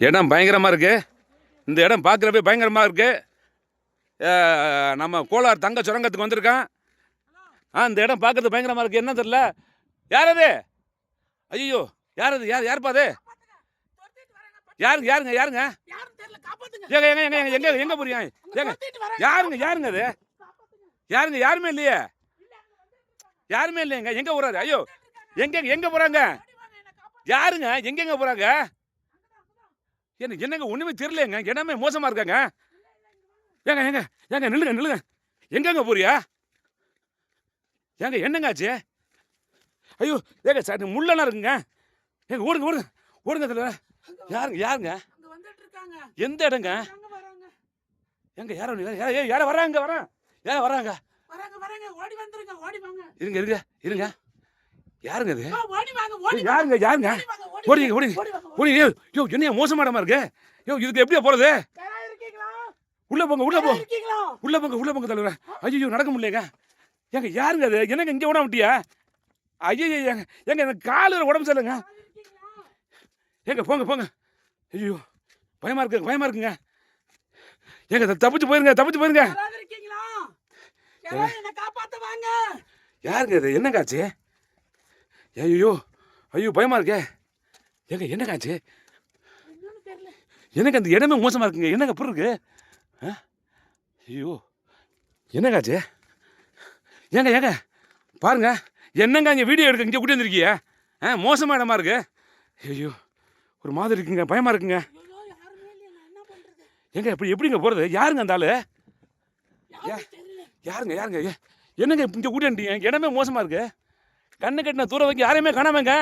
இடம் பயங்கரமாக இருக்குது இந்த இடம் பார்க்குறப்ப பயங்கரமாக இருக்குது நம்ம கோலார் தங்க சுரங்கத்துக்கு வந்திருக்கான். ஆ இந்த இடம் பார்க்குறது பயங்கரமாக இருக்குது என்ன தெரில யார் அது? ஐயோ யார் அது? யார் யாருப்பா அது? யாருங்க யாருங்க யாருங்க? ஏங்க எங்க எங்க எங்க எங்க எங்க போறீங்க? ஏங்க யாருங்க யாருங்க அது? யாருங்க யாருமே இல்லையே. யாருமே இல்லையங்க. எங்கே போகிறாரு ஐயோ எங்கே எங்கே போகிறாங்க யாருங்க? எங்கெங்க போகிறாங்க என்ன என்னங்க ஒண்ணுமே தெரியலங்க இடமே மோசமா இருக்காங்க. ஏங்க ஏங்க ஏங்க நில்லுங்க நில்லுங்க. எங்கங்க போறியா? ஏங்க என்னங்க ஆச்சு? ஐயோ ஏங்க சார் முள்ளெல்லாம் இருக்குங்க. ஏங்க ஓடுங்க ஓடுங்க ஓடுங்க இதுல. யாருங்க யாருங்க? எந்த இடங்க? எங்க யாரோ யார யார வராங்க வரான். யார வராங்க. இருங்க இருங்க இருங்க. யாருங்க அது? யாருங்க யாருங்க? ஓடிங்க ஓடிங்க. ஓடி வாங்க ஓடி யோ என்ன மோசமான இடமா இருக்கு? யோ இதுக்கு எப்படியா போறது? உள்ள போங்க உள்ள போ. உள்ள போங்க உள்ள போங்க தலைவர. ஐயோ நடக்க முடியலங்க ஏங்க யாருங்க அது? என்னங்க இங்க ஓட விட்டியா? ஐயோ ஏங்க ஏங்க எனக்கு காலில் உடம்பு சரியில்லைங்க. இருக்கீங்களா? ஏங்க போங்க போங்க. ஐயோ பயமா இருக்கு பயமா இருக்குங்க. ஏங்க தப்பிச்சு போயிருங்க தப்பிச்சு போயிருங்க. யாருங்க இது என்னங்க ஆச்சு? ஐயோ ஐயோ பயமா இருக்கே. ஏங்க என்னங்க ஆச்சு? எனக்கு அந்த இடமே மோசமா இருக்குங்க? என்னங்க அப்புறம் இருக்கு? ஆ? ஐயோ என்னங்க ஆச்சு? ஏங்க ஏங்க பாருங்க. என்னங்க இங்கே வீடியோ எடுக்க இங்கே கூட்டி வந்திருக்கீங்க ஆ மோசமாக இடமா இருக்கு. ஐயோ ஒரு மாதிரி இருக்குங்க பயமா இருக்குங்க. ஏங்க இப்படி எப்படிங்க போகிறது யாருங்க அந்த ஆள்? யாருங்க யாருங்க? என்னங்க இங்கே கூட்டி வந்துட்டீங்க? இடமே மோசமாக இருக்குது கண்ணு கட்டின தூரம் வைக்க யாரையுமே காணாமங்க.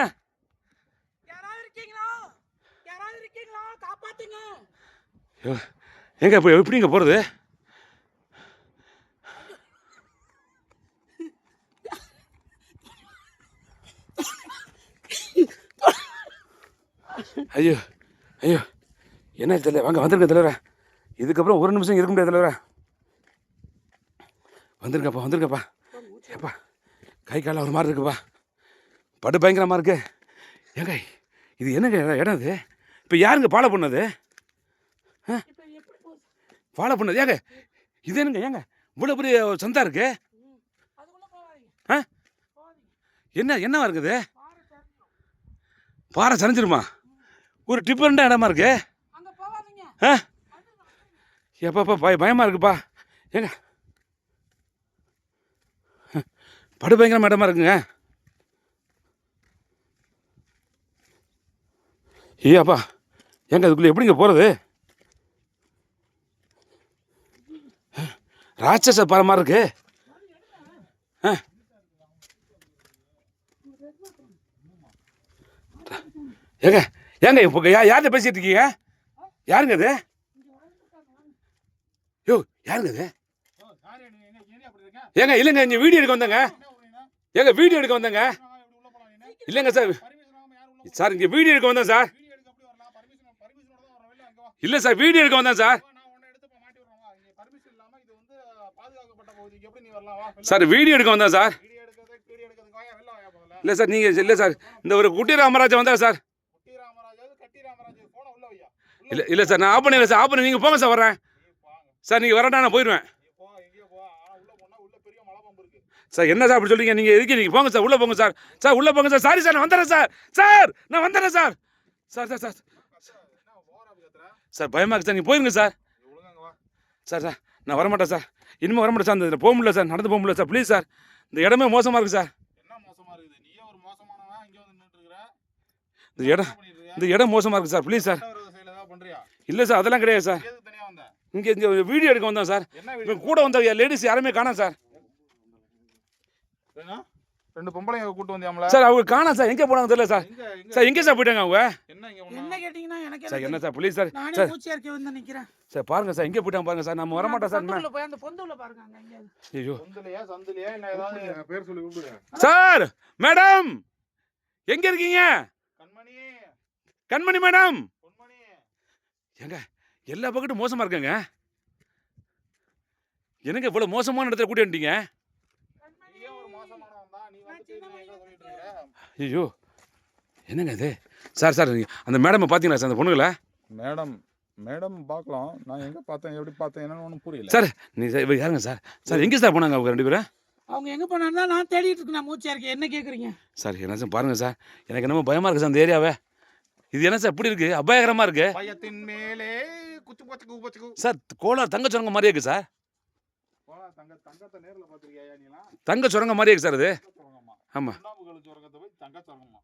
ஏங்க இப்போ எப்படிங்க போகிறது ஐயோ ஐயோ என்ன தெரியல வாங்க வந்துருங்க தலைவர. இதுக்கப்புறம் ஒரு நிமிஷம் இருக்க முடியாது தலைவர. வந்துருங்கப்பா வந்துருங்கப்பா. ஏப்பா கை காலம் ஒரு மாதிரி இருக்குப்பா. படு பயங்கரமாக இருக்கு. ஏங்க இது என்னங்க இடம் இது இப்போ யாருங்க பாலை பண்ணது இப்ப ஃபாலோ பண்ணது. ஏங்க இது என்னங்க ஏங்க இவ்வளோ பெரிய சந்தா இருக்கு? ஆ? என்ன என்னவா இருக்குது? பாறை சரிஞ்சிருமா? ஒரு டிஃபரெண்டாக இடமா இருக்கு? ஆ? எப்பப்பா பய பயமாக இருக்குப்பா. ஏங்க படு பயங்கரமாக இடமா இருக்குங்க. ஏப்பா ஏங்க அதுக்குள்ளே எப்படிங்க போகிறது ராட்சச பாறை மாதிரி இருக்கு. ஆ. ஏங்க ஏங்க இப்போ யா யார்கிட்ட பேசிகிட்டு இருக்கீங்க? யாருங்க அது யோ யாருங்க அது ஏங்க இல்லைங்க இங்கே வீடியோ எடுக்க வந்தேங்க. ஏங்க வீடியோ எடுக்க வந்தேங்க. இல்லைங்க சார். சார் இங்கே வீடியோ எடுக்க வந்தேன் சார். இல்லை சார் வீடியோ எடுக்க வந்தேன் சார். சார் வீடியோ எடுக்க வந்தேன் சார். இல்லை சார் நீங்கள் இல்லை சார். இந்த ஒரு குட்டி ராமராஜா வந்தா சார். இல்லை இல்லை சார் நான் ஆஃப் பண்ணிடுறேன் சார். ஆஃப் பண்ணி நீங்கள் போங்க சார் வரேன் சார் நீங்கள் வரட்டா நான் போயிடுவேன். சார் என்ன சார் அப்படி சொல்றீங்க? நீங்கள் எதுக்கு நீங்கள் போங்க சார்? உள்ளே போங்க சார். சார் உள்ளே போங்க சார். சாரி சார் நான் வந்துடுறேன் சார். சார் நான் வந்துடுறேன் sir. Sir sir sir. Sir பயமா இருக்கு சார். நீங்கள் போயிருங்க சார். சார் சார் நான் வரமாட்டேன் சார். இனிமேல் வரமாட்டேன் சார். இந்த போக முடியல சார். நடந்து போக முடியல சார். Please sir. இந்த இடமே மோசமாக இருக்குது சார். இருக்குது இந்த இடம் இந்த இடம் மோசமாக இருக்குது சார். Please sir. இல்லை சார் அதெல்லாம் கிடையாது சார். இங்கே இங்கே வீடியோ எடுக்க வந்தோம் சார். கூட வந்த லேடிஸ் யாருமே காணோம் சார்? ரெண்டு பொம்பளைங்க கூட்டு வந்தியாம்ல? சார் அவங்க காணோம் சார். எங்கே போனாங்க தெரியல சார். எங்க எங்க? சார் எங்கே சார் போயிட்டாங்க அவங்க? என்ன என்ன கேட்டீங்கன்னா எனக்கு சார் என்ன சார்? Please sir. நானே சார். மூச்சு இறக்கி வந்து நிக்கிறேன். சார் பாருங்க சார் எங்கே போயிட்டாங்க பாருங்க சார். நம்ம வரமாட்டோம் சார் என்ன? பொந்துல போய் அந்த பொந்துல பாருங்க அங்க எங்கேயாவது. ஐயோ. சந்துலயா சந்துலயா இல்ல ஏதாவது? பேர் சொல்லி கூப்பிடுங்க சார் மேடம்! எங்க இருக்கீங்க? கண்மணி. கண்மணி மேடம்! பொன்மணி. ஏங்க எல்லா பக்கட்டும் மோசமா இருக்குங்க. எனக்கு இவ்வளவு மோசமான இடத்துல கூட்டி வந்துட்டீங்க நீயே ஒரு மோசமானவன் தான் நீ வந்து சின்ன எங்க வயசுல சொல்லிட்டு இருக்க ஐயோ என்னங்க இது? சார் சார் அந்த மேடமை பார்த்தீங்களா சார் அந்த பொண்ணுங்களா? மேடம் மேடம் பார்க்கலாம். நான் எங்க பார்த்தேன் எப்படி பார்த்தேன் என்னன்னு ஒன்றும் புரியல. சார் நீ சார் இவர் யாருங்க சார்? சார் எங்கே சார் போனாங்க அவங்க ரெண்டு பேரும்? அவங்க எங்க போனா நான் தேடிட்டு இருக்கேன் நான் மூச்சா இருக்கேன். என்ன கேக்குறீங்க? சார் என்ன சார் பாருங்க சார். எனக்கு என்னமோ பயமாக இருக்குது சார் அந்த ஏரியாவை. இது என்ன சார் இப்படி இருக்குது அபாயகரமாக இருக்குது பயத்தின் மேலே குச்சு பச்சக்கு பச்சக்கு சார் கோலார் தங்க சுரங்க மாதிரியே இருக்குது சார். தங்க தங்கத்தை நேர்ல பாத்திருக்கியா நீலாம்? தங்க சுரங்க மாதிரியே இருக்குது சார் இது. சுரங்கம்மா ஆமாம் சுரங்கத்தை போய் தங்க சுரங்கமா